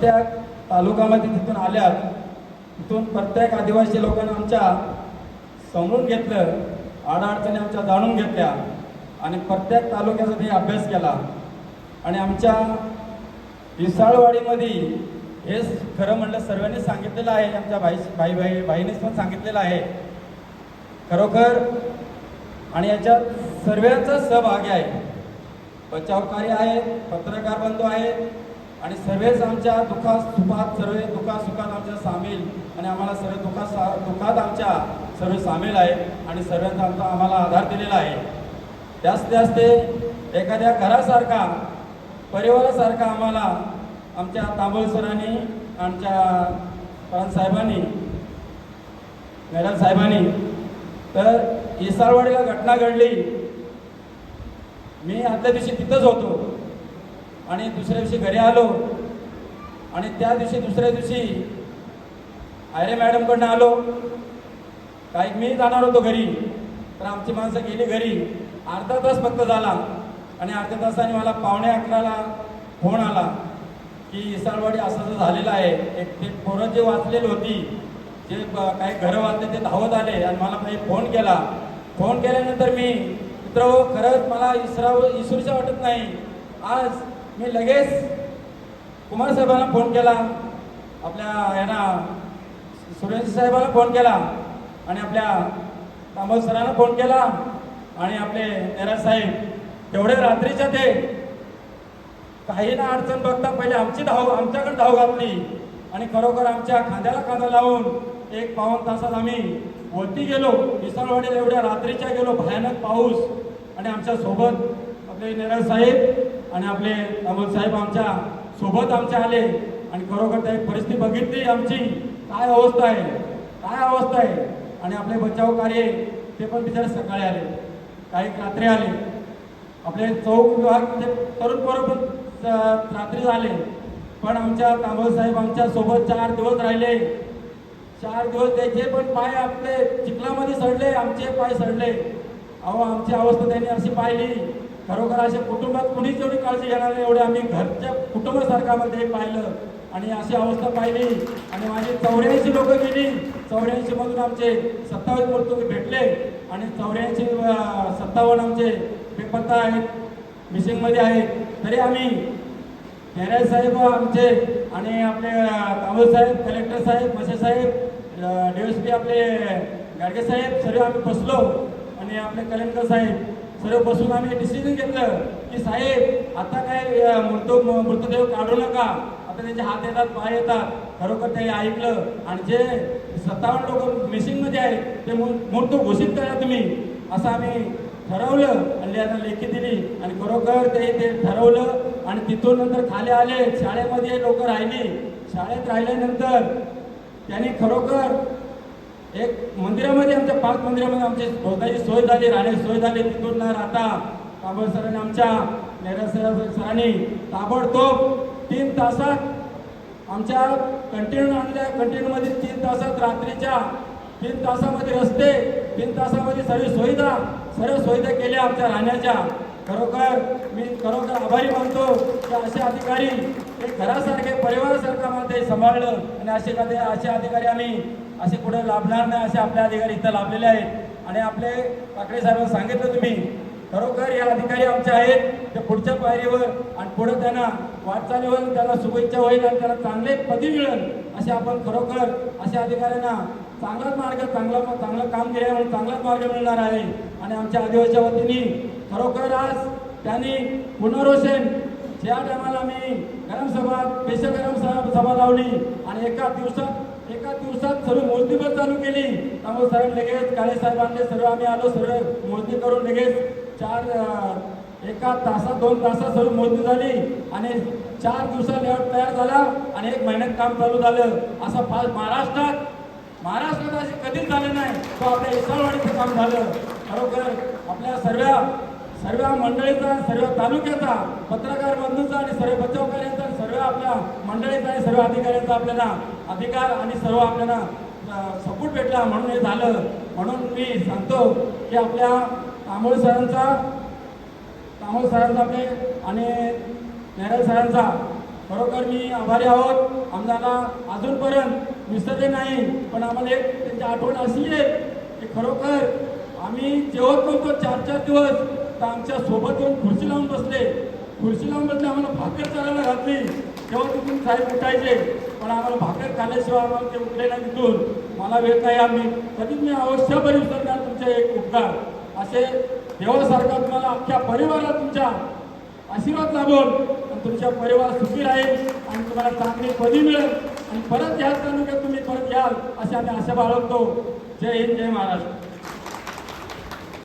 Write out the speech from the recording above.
प्रत्येक तालुकामध्ये तिथून आल्यात तिथून प्रत्येक आदिवासी लोकांना आमच्या समजून घेतलं अडचणी आमच्या जाणून घेतल्या आणि प्रत्येक तालुक्याचा ते अभ्यास केला. आणि आमच्या विसाळवाडीमध्ये हे खरं म्हणलं सर्वांनी सांगितलेलं आहे आमच्या भाई भाई भाई भाईनेच पण सांगितलेलं आहे. खरोखर आणि याच्यात सर्वांचा सहभागी आहे. बचावकारी आहेत पत्रकार बंधू आहेत आणि सर्वच आमच्या दुःखात सुखात सर्व दुःखात सुखात आमच्या सामील आणि आम्हाला सर्व दुःखात सा दुःखात आमच्या सर्व सामील आहेत आणि सर्वांचा आमचा आम्हाला आधार दिलेला आहे. त्याच त्यास्ते एखाद्या घरासारखा परिवारासारखा आम्हाला आमच्या तांबोळ सरांनी आमच्या साहेबांनी मॅडम साहेबांनी तर इसारवाडीला घटना घडली. मी आदल्या दिवशी तिथंच होतो. आणि दुसऱ्या दिवशी घरी आलो. आणि त्या दिवशी दुसऱ्या दिवशी आयरे मॅडमकडनं आलो. काही मी जाणार होतो घरी. तर आमची माणसं गेली घरी. अर्धा तास फक्त झाला. आणि अर्ध्या तासाने मला पावणे अकराला फोन आला की इसाळवाडी असं असं झालेलं आहे. एक ते पोरं जे वाचलेली होती जे काही घरं वाचले ते धावत आले. आणि मला काही फोन केला. फोन केल्यानंतर मी मित्र हो, खरंच मला इसराव इसरूच्या वाटत नाही. आज मी लगेच कुमार साहेबांना फोन केला. आपल्या यांना सुरेश साहेबांना फोन केला आणि आपल्या तांबल सरांना फोन केला आणि आपले नेराज साहेब तेवढे रात्रीच्या ते. काही ना अडचण बघता पहिले आमची धाव आमच्याकडे धाव घातली आणि खरोखर आमच्या खांद्याला खांदा लावून एक पावन तासात आम्ही वरती गेलो. विसाळवाडीला एवढ्या रात्रीच्या गेलो भयानक पाऊस. आणि आमच्यासोबत आपले नेराज साहेब आणि आपले अमोल साहेब आमच्यासोबत आमच्या आले. आणि खरोखर त्या परिस्थिती बघितली आमची. काय अवस्था आहे? काय अवस्था आहे? आणि आपले बचाव कार्य ते पण बिचारे सकाळी आले. काही रात्री आले. आपले चौक विभाग ते तरुण पोरं पण रात्री झाले. पण आमच्या तांबोळ साहेब आमच्यासोबत चार दिवस राहिले. चार दिवस त्याचे पण पाय आपले चिखलामध्ये सडले आमचे पाय सडले. अहो आमची अवस्था त्यांनी अशी पाहिली. खरोखर असे कुटुंबात कुणीच एवढी काळजी घेणार नाही. एवढे आम्ही घरच्या कुटुंबासारखं आम्हाला ते पाहिलं आणि अशी अवस्था पाहिली. आणि माझी चौऱ्याऐंशी लोक गेली. चौऱ्याऐंशी मधून आमचे सत्तावीस पोर्तुगी भेटले. आणि चौऱ्याऐंशी सत्तावन्न आमचे बेपत्ता आहेत. मिसिंगमध्ये आहेत. तरी आम्ही खैराज साहेब आमचे आणि आपले कांबळे साहेब कलेक्टर साहेब मसे साहेब डी एस पी आपले गाडगे साहेब सर्व आम्ही बसलो. आणि आपले कलेक्टर साहेब सर्व बसून आम्ही डिसिजन घेतलं की साहेब आता काय मृत मृतदेह काढू नका. आता त्यांचे हात येतात पाय येतात. खरोखर ते ऐकलं. आणि जे सत्तावन्न लोक मिसिंगमध्ये आहेत ते मृ- घोषित करा तुम्ही. असं आम्ही ठरवलं. आणि त्यांना लेखी दिली. आणि खरोखर ते ते ठरवलं. आणि तिथून नंतर खाली आले. शाळेमध्ये लोक राहिली. शाळेत राहिल्यानंतर त्यांनी खरोखर एक मंदिरामध्ये आमच्या पाच मंदिरामध्ये आमची भोवताची सोय झाली राहण्याची सोय झाली. तिथून न राहता कांबळ सरांनी आमच्या नेहरा सर सरांनी ताबडतोब तीन तासात आमच्या कंटेनर आणल्या. कंटेनरमध्ये तीन तासात रात्रीच्या तीन तासामध्ये रस्ते तीन तासामध्ये सर्व सुविधा सर्व सुविधा केल्या आमच्या राहण्याच्या खरोखर मी खरोखर आभारी मानतो. की असे अधिकारी एक घरासारखे परिवारासारखं आम्हाला ते सांभाळलं. आणि असे कधी असे अधिकारी आम्ही असे कुठे लाभणार नाही असे आपले अधिकारी इथं लाभलेले आहेत. आणि आपले काकडे साहेबांना सांगितलं तुम्ही खरोखर हे अधिकारी आमचे आहेत. ते पुढच्या पायरीवर आणि पुढे त्यांना वाटचाली होईल त्यांना शुभेच्छा होईल आणि त्यांना चांगले पदी मिळेल. असे आपण खरोखर अशा अधिकाऱ्यांना चांगलाच मार्ग चांगला चांगलं काम केलं म्हणून चांगलाच मार्ग मिळणार आहे. आणि आमच्या आदिवासीच्या वतीने खरोखर आज त्यांनी पुनर्वसन ज्या टायमाला आम्ही गरम सभा ग्रामसभा सभा लावली आणि एका दिवसात एका दिवसात सर्व मोजणी पण चालू केली. त्यामुळे साहेब लगेच काळे साहेबांनी सर्व आम्ही आलो सर्व मोजणी करून लगेच चार एका तासात दोन तासात सर्व मोजणी झाली आणि चार दिवसात लेआउट तयार झाला आणि एक महिन्यात काम चालू झालं. असं पा महाराष्ट्रात महाराष्ट्रात असे कधीच झाले नाही. तो आपल्या इसळवाडीचं काम झालं. खरोखर आपल्या सर्व सर्व मंडळीचा सर्व तालुक्याचा पत्रकार बंधूचा आणि सर्व बचावकार्यांचा सर्व आपल्या मंडळीचा आणि सर्व अधिकाऱ्यांचा आपल्याला अधिकार आणि सर्व आपल्याला सपोर्ट भेटला म्हणून हे झालं. म्हणून मी सांगतो की आपल्या तांबोळ सरांचा तांबोळ सरांचा आपले आणि नेरळ सरांचा खरोखर मी आभारी आहोत. आम्हाला अजूनपर्यंत विसरले नाही पण आम्हाला एक त्यांची आठवण अशी आहे की खरोखर आम्ही जेवत नव्हतो चार चार दिवस. तर आमच्यासोबत येऊन खुर्ची लावून बसले. खुर्ची लावून बसले आम्हाला भाकर चालायला घातली. तेव्हा तिथून साहेब उठायचे पण आम्हाला भाकर खाल्ल्याशिवाय आम्हाला ते उठले नाही तिथून. मला वेळ नाही आम्ही. कधीच मी अवश्यपणे विसरणार तुमचे एक उपकार. असे देवासारखा तुम्हाला अख्ख्या परिवाराला तुमच्या आशीर्वाद लाभून आणि तुमच्या परिवार सुखी राहील आणि तुम्हाला चांगली पदी मिळेल. आणि परत ह्याच तालुक्यात तुम्ही परत याल अशी आम्ही आशा बाळगतो. जय हिंद जय महाराष्ट्र.